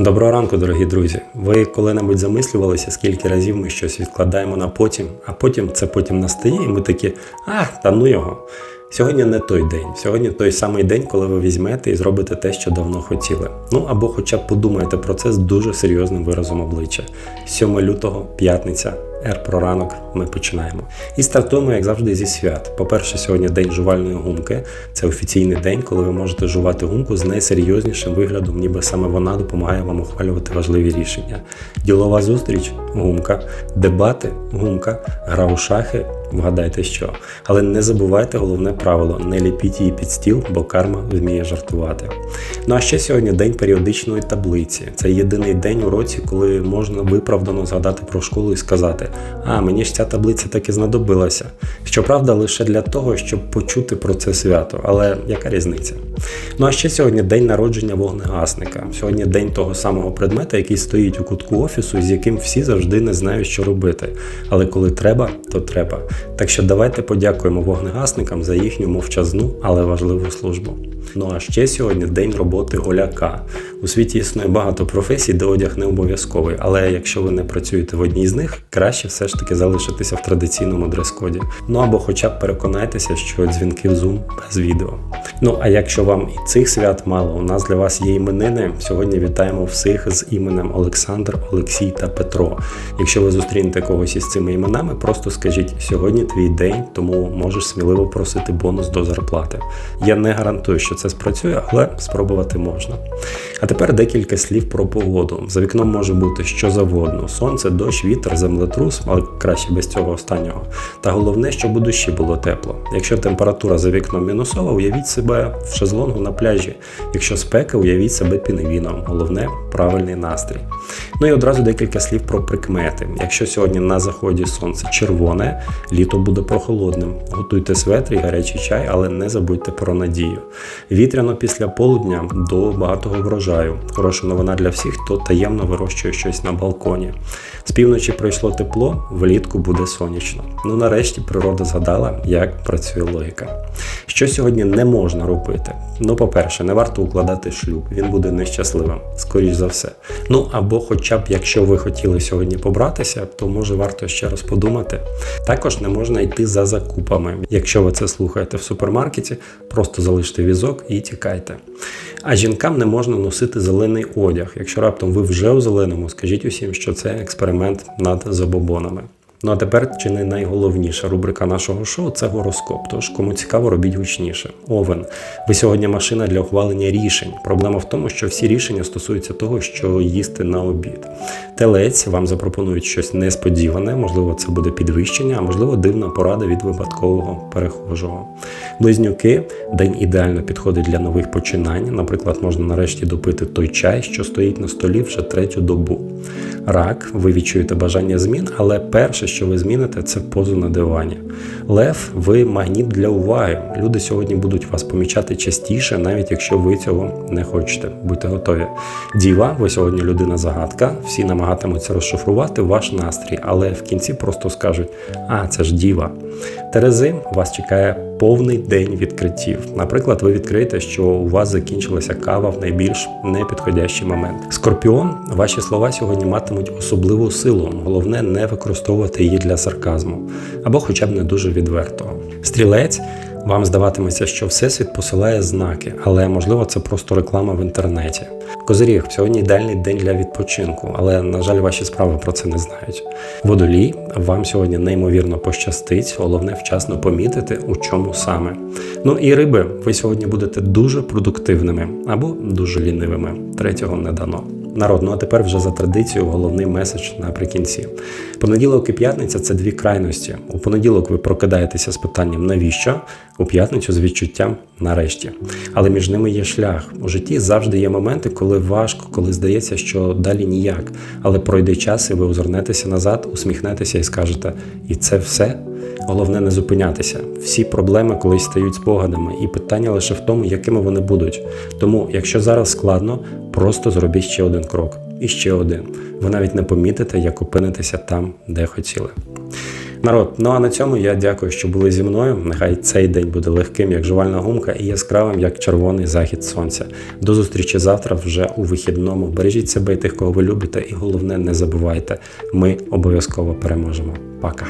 Доброго ранку, дорогі друзі. Ви коли-небудь замислювалися, скільки разів ми щось відкладаємо на потім, а потім це потім настає, і ми такі, а, та ну його. Сьогодні не той день. Сьогодні той самий день, коли ви візьмете і зробите те, що давно хотіли. Ну або хоча б подумаєте про це з дуже серйозним виразом обличчя. 7 лютого, п'ятниця, Р про ранок. Ми починаємо. І стартуємо, як завжди, зі свят. По-перше, сьогодні день жувальної гумки. Це офіційний день, коли ви можете жувати гумку з найсерйознішим виглядом, ніби саме вона допомагає вам ухвалювати важливі рішення. Ділова зустріч гумка, дебати гумка, гра у шахи. Вгадайте що. Але не забувайте головне правило: не ліпіть її під стіл, бо карма вміє жартувати. Ну а ще сьогодні день періодичної таблиці. Це єдиний день у році, коли можна виправдано згадати про школу і сказати: А, мені ж ця таблиця таки знадобилася. Щоправда, лише для того, щоб почути про це свято. Але яка різниця? Ну а ще сьогодні день народження вогнегасника. Сьогодні день того самого предмета, який стоїть у кутку офісу, з яким всі завжди не знають, що робити. Але коли треба, то треба. Так що давайте подякуємо вогнегасникам за їхню мовчазну, але важливу службу. Ну а ще сьогодні день роботи голяка. У світі існує багато професій, де одяг не обов'язковий, але якщо ви не працюєте в одній з них, краще все ж таки залишитися в традиційному дрес-коді. Ну або хоча б переконайтеся, що дзвінки в Zoom без відео. Ну а якщо вам і цих свят мало, у нас для вас є іменини. Сьогодні вітаємо всіх з іменем Олександр, Олексій та Петро. Якщо ви зустрінете когось із цими іменами, просто скажіть сьогодні твій день, тому можеш сміливо просити бонус до зарплати. Я не гарантую, що це спрацює, але спробувати можна. А тепер декілька слів про погоду. За вікном може бути що завгодно: сонце, дощ, вітер, землетрус, але краще без цього останнього. Та головне, щоб у душі було тепло. Якщо температура за вікном мінусова, уявіть себе в шезлонгу на пляжі. Якщо спека, уявіть себе пінгвіном. Головне правильний настрій. Ну і одразу декілька слів про прикмети. Якщо сьогодні на заході сонце червоне, літо буде прохолодним. Готуйте светр і гарячий чай, але не забудьте про надію. Вітряно після полудня до багатого врожаю. Хороша новина для всіх, хто таємно вирощує щось на балконі. З півночі пройшло тепло, влітку буде сонячно. Ну нарешті природа згадала, як працює логіка. Що сьогодні не можна робити? Ну, по-перше, не варто укладати шлюб, він буде нещасливим, скоріш за все. Ну або, хоча б якщо ви хотіли сьогодні побратися, то може варто ще раз подумати. Також не можна йти за закупами. Якщо ви це слухаєте в супермаркеті, просто залиште візок і тікайте. А жінкам не можна носити зелений одяг. Якщо раптом ви вже у зеленому, скажіть усім, що це експеримент над забобонами. Ну а тепер чи не найголовніша рубрика нашого шоу це гороскоп. Тож кому цікаво, робіть гучніше. Овен. Ви сьогодні машина для ухвалення рішень. Проблема в тому, що всі рішення стосуються того, що їсти на обід. Телець вам запропонують щось несподіване, можливо, це буде підвищення, а можливо, дивна порада від випадкового перехожого. Близнюки день ідеально підходить для нових починань. Наприклад, можна нарешті допити той чай, що стоїть на столі вже третю добу. Рак, ви відчуєте бажання змін, але перше, що ви зміните, це позу на дивані. Лев, ви магніт для уваги. Люди сьогодні будуть вас помічати частіше, навіть якщо ви цього не хочете. Будьте готові. Діва, ви сьогодні людина загадка. Всі намагатимуться розшифрувати ваш настрій, але в кінці просто скажуть: а, це ж діва. Терези, вас чекає повний день відкриттів. Наприклад, ви відкриєте, що у вас закінчилася кава в найбільш непідходящий момент. Скорпіон, ваші слова сьогодні матимуть особливу силу. Головне не використовувати її для сарказму або, хоча б не дуже відвертого. Стрілець. Вам здаватиметься, що Всесвіт посилає знаки, але можливо це просто реклама в інтернеті. Козиріг, сьогодні ідеальний день для відпочинку, але, на жаль, ваші справи про це не знають. Водолій, вам сьогодні неймовірно пощастить, головне вчасно помітити, у чому саме. Ну і риби, ви сьогодні будете дуже продуктивними або дуже лінивими. Третього не дано. Народ, ну а тепер вже за традицією головний меседж наприкінці. Понеділок і п'ятниця це дві крайності. У понеділок ви прокидаєтеся з питанням навіщо, у п'ятницю з відчуттям нарешті. Але між ними є шлях. У житті завжди є моменти, коли важко, коли здається, що далі ніяк. Але пройде час, і ви озирнетеся назад, усміхнетеся і скажете: і це все. Головне не зупинятися. Всі проблеми колись стають спогадами, і питання лише в тому, якими вони будуть. Тому, якщо зараз складно, просто зробіть ще один крок і ще один. Ви навіть не помітите, як опинитеся там, де хотіли. Народ, ну а на цьому я дякую, що були зі мною. Нехай цей день буде легким, як жувальна гумка, і яскравим, як червоний захід сонця. До зустрічі завтра вже у вихідному. Бережіть себе і тих, кого ви любите, і головне, не забувайте, ми обов'язково переможемо. Пока.